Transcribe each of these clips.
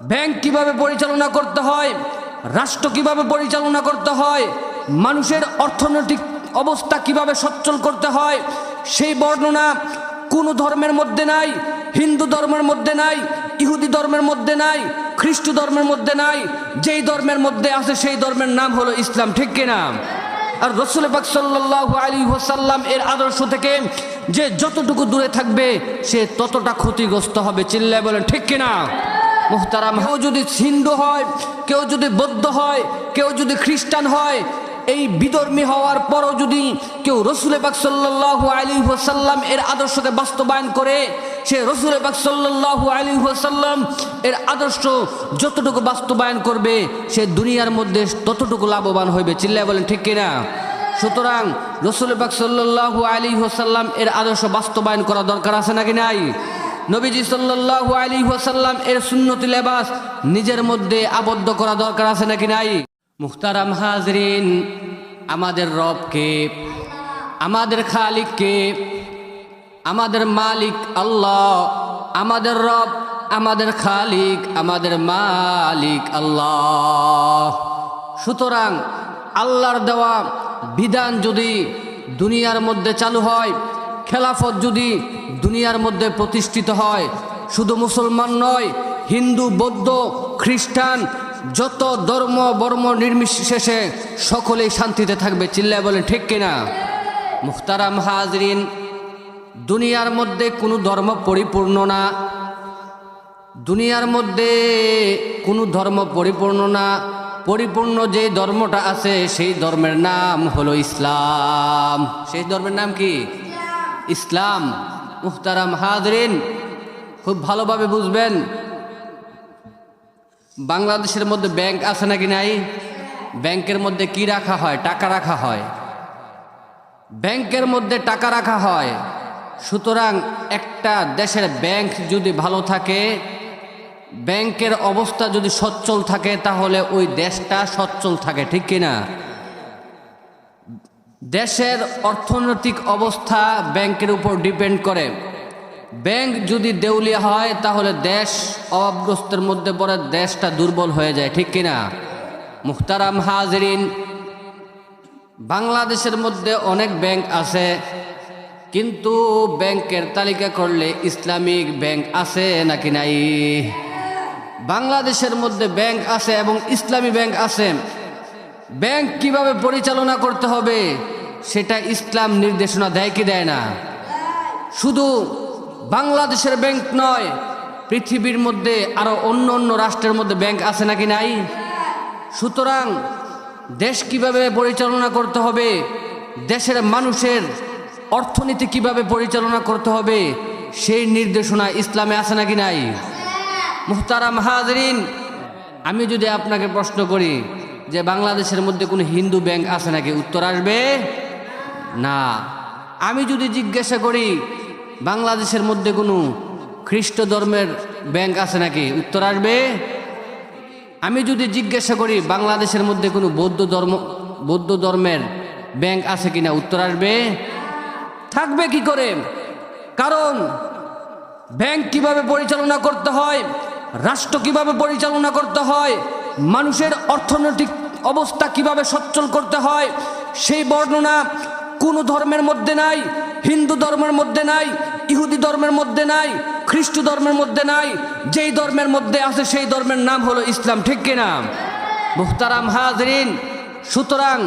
Bank কীভাবে পরিচালনা করতে হয়, রাষ্ট্র কীভাবে পরিচালনা করতে হয়, মানুষের অর্থনৈতিক অবস্থা কীভাবে সচ্ছল করতে হয়, সেই বর্ণনা কোনো ধর্মের মধ্যে নাই, হিন্দু ধর্মের মধ্যে নাই, ইহুদি ধর্মের মধ্যে নাই, খ্রিস্ট ধর্মের মধ্যে নাই, যেই ধর্মের মধ্যে আছে সেই ধর্মের নাম হলো ইসলাম, ঠিক কিনা? আর রসুল পাক সাল্লাল্লাহু আলী ওসাল্লাম এর আদর্শ থেকে যে যতটুকু দূরে থাকবে, সে ততটা ক্ষতিগ্রস্ত হবে, চিল্লায় বলেন, ঠিক কিনা? মুহতারাম কেউ যদি হিন্দু হয়, কেউ যদি বৌদ্ধ হয়, কেউ যদি খ্রিস্টান হয়, এই বিধর্মী হওয়ার পরও যদি কেউ রসুল পাক সাল্লাল্লাহু আলী ওসাল্লাম এর আদর্শকে বাস্তবায়ন করে, সে রসুল পাক সাল্লাল্লাহু আলী ওসাল্লাম এর আদর্শ যতটুকু বাস্তবায়ন করবে, সে দুনিয়ার মধ্যে ততটুকু লাভবান হইবে। চিল্লায় বলেন, ঠিক কিনা? সুতরাং রসুল পাক সাল্লাল্লাহু আলী ওসাল্লাম এর আদর্শ বাস্তবায়ন করা দরকার আছে নাকি নাই? নবীজি সাল্লাল্লাহু আলী ওসাল্লাম এর সুন্নতি লেবাস নিজের মধ্যে আবদ্ধ করা দরকার আছে নাকি নাই? মুখতারাম হাজরিন, আমাদের রবকে আমাদের খালিককে আমাদের মালিক আল্লাহ, আমাদের রব, আমাদের খালিক, আমাদের মালিক আল্লাহ। সুতরাং আল্লাহর দেওয়া বিধান যদি দুনিয়ার মধ্যে চালু হয় খেলাফত যদি দুনিয়ার মধ্যে প্রতিষ্ঠিত হয়, শুধু মুসলমান নয়, হিন্দু, বৌদ্ধ, খ্রিস্টান, যত ধর্ম, বর্ম নির্বিশেষে সকলেই শান্তিতে থাকবে। চিল্লায় বলেন, ঠিক কিনা? মুখতারাম হাজরিন, দুনিয়ার মধ্যে কোনো ধর্ম পরিপূর্ণ না। দুনিয়ার মধ্যে কোনো ধর্ম পরিপূর্ণ না। পরিপূর্ণ যে ধর্মটা আছে, সেই ধর্মের নাম হলো ইসলাম। সেই ধর্মের নাম কি? ইসলাম মুখতারাম হাজরিন খুব ভালোভাবে বুঝবেন। বাংলাদেশের মধ্যে ব্যাংক আছে নাকি নাই? ব্যাংকের মধ্যে কি রাখা হয়? টাকা রাখা হয়। ব্যাংকের মধ্যে টাকা রাখা হয়। সুতরাং একটা দেশের ব্যাংক যদি ভালো থাকে, ব্যাংকের অবস্থা যদি সচ্ছল থাকে, তাহলে ওই দেশটা সচ্ছল থাকে, ঠিক কিনা? দেশের অর্থনৈতিক অবস্থা ব্যাংকের উপর ডিপেন্ড করে। ব্যাংক যদি দেউলিয়া হয়, তাহলে দেশ অভাবগ্রস্তের মধ্যে পড়ে, দেশটা দুর্বল হয়ে যায়, ঠিক কিনা? মুখতারাম হাজরিন, বাংলাদেশের মধ্যে অনেক ব্যাংক আছে, কিন্তু ব্যাংকের তালিকা করলে ইসলামিক ব্যাংক আছে নাকি নাই? বাংলাদেশের মধ্যে ব্যাংক আছে এবং ইসলামী ব্যাংক আছে। ব্যাংক কীভাবে পরিচালনা করতে হবে, সেটা ইসলাম নির্দেশনা দেয় কি দেয় না? শুধু বাংলাদেশের ব্যাংক নয়, পৃথিবীর মধ্যে আরও অন্য অন্য রাষ্ট্রের মধ্যে ব্যাংক আছে নাকি নাই? সুতরাং দেশ কীভাবে পরিচালনা করতে হবে, দেশের মানুষের অর্থনীতি কীভাবে পরিচালনা করতে হবে, সেই নির্দেশনা ইসলামে আছে নাকি নাই? মুহতারাম হাজরিন, আমি যদি আপনাকে প্রশ্ন করি যে বাংলাদেশের মধ্যে কোনো হিন্দু ব্যাংক আছে নাকি? উত্তর আসবে না। আমি যদি জিজ্ঞাসা করি, বাংলাদেশের মধ্যে কোনো খ্রিস্ট ধর্মের ব্যাংক আছে নাকি? উত্তর আসবে। আমি যদি জিজ্ঞাসা করি, বাংলাদেশের মধ্যে কোনো বৌদ্ধ ধর্ম, বৌদ্ধ ধর্মের ব্যাংক আছে কিনা? উত্তর আসবে। থাকবে কি করে? কারণ ব্যাংক কীভাবে পরিচালনা করতে হয়, রাষ্ট্র কীভাবে পরিচালনা করতে হয় মানুষের অর্থনৈতিক অবস্থা কীভাবে সচ্ছল করতে হয়, সেই বর্ণনা কোনো ধর্মের মধ্যে নাই, হিন্দু ধর্মের মধ্যে নাই, ইহুদি ধর্মের মধ্যে নাই, খ্রিস্ট ধর্মের মধ্যে নাই, যেই ধর্মের মধ্যে আছে সেই ধর্মের নাম হলো ইসলাম, ঠিক কিনা? মুখতারাম হাজরিন, সুতরাং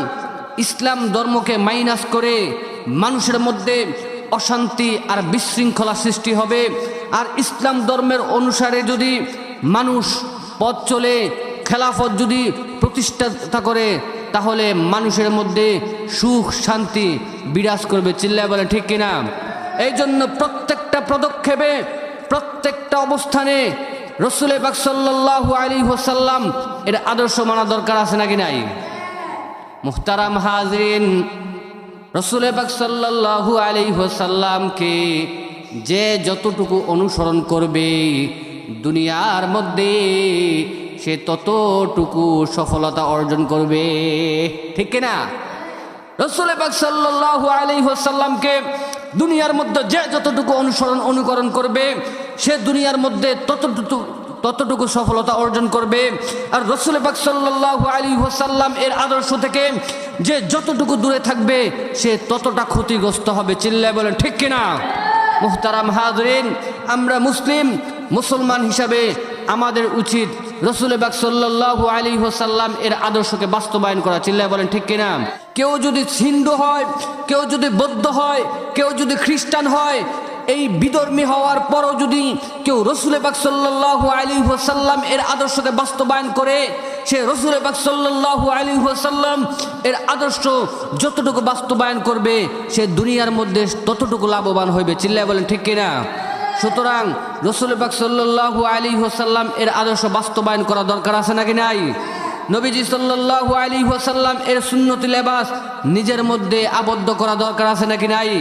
ইসলাম ধর্মকে মাইনাস করে মানুষের মধ্যে অশান্তি আর বিশৃঙ্খলা সৃষ্টি হবে। আর ইসলাম ধর্মের অনুসারে যদি মানুষ পথ চলে খেলাফত যদি প্রতিষ্ঠা করে, তাহলে মানুষের মধ্যে সুখ, শান্তি বিরাজ করবে। চিল্লায় বলে ঠিক কিনা? এই জন্য প্রত্যেকটা পদক্ষেপে, প্রত্যেকটা অবস্থানে রসুল পাক সাল্লাল্লাহু আলী হোসাল্লাম এর আদর্শ মানা দরকার আছে নাকি নাই? মুখতারাম হাজরিন, রসুল পাক সাল্লাল্লাহু আলী হোসাল্লামকে যে যতটুকু অনুসরণ করবে, দুনিয়ার মধ্যে সে ততটুকু সফলতা অর্জন করবে। ঠিক কিনা? রসুল পাক সাল্লাল্লাহু আলাইহি ওয়াসাল্লামকে দুনিয়ার মধ্যে যে যতটুকু অনুসরণ, অনুকরণ করবে, সে দুনিয়ার মধ্যে ততটুকু ততটুকু সফলতা অর্জন করবে। আর রসুল পাক সাল্লাল্লাহু আলী ওসাল্লাম এর আদর্শ থেকে যে যতটুকু দূরে থাকবে, সে ততটা ক্ষতিগ্রস্ত হবে। চিল্লায় বলেন, ঠিক কিনা? মুহতারাম হাজরিন, আমরা মুসলিম, মুসলমান হিসাবে আমাদের উচিত রসুল বাক সাল্লাহু আলী হোসাল্লাম এর আদর্শকে বাস্তবায়ন করা, চিল্লায় বলেন, ঠিক কিনা? কেউ যদি হিন্দু হয়, কেউ যদি বৌদ্ধ হয়, কেউ যদি খ্রিস্টান হয়, এই বিধর্মী হওয়ার পরও যদি কেউ রসুল বাক সাল্লাহু আলী হোসাল্লাম এর আদর্শকে বাস্তবায়ন করে, সে রসুল বাক সাল্লাহু আলী হোসাল্লাম এর আদর্শ যতটুকু বাস্তবায়ন করবে, সে দুনিয়ার মধ্যে ততটুকু লাভবান হইবে, চিল্লায় বলেন, ঠিক কিনা? সুতরাং রসুল পাক সাল্লাল্লাহু আলী হোসাল্লাম এর আদর্শ বাস্তবায়ন করা দরকার আছে নাকি নাই? নবীজি সাল্লাহ আলী হোসাল্লাম এর সুন্নতি লেবাস নিজের মধ্যে আবদ্ধ করা দরকার আছে নাকি নাই?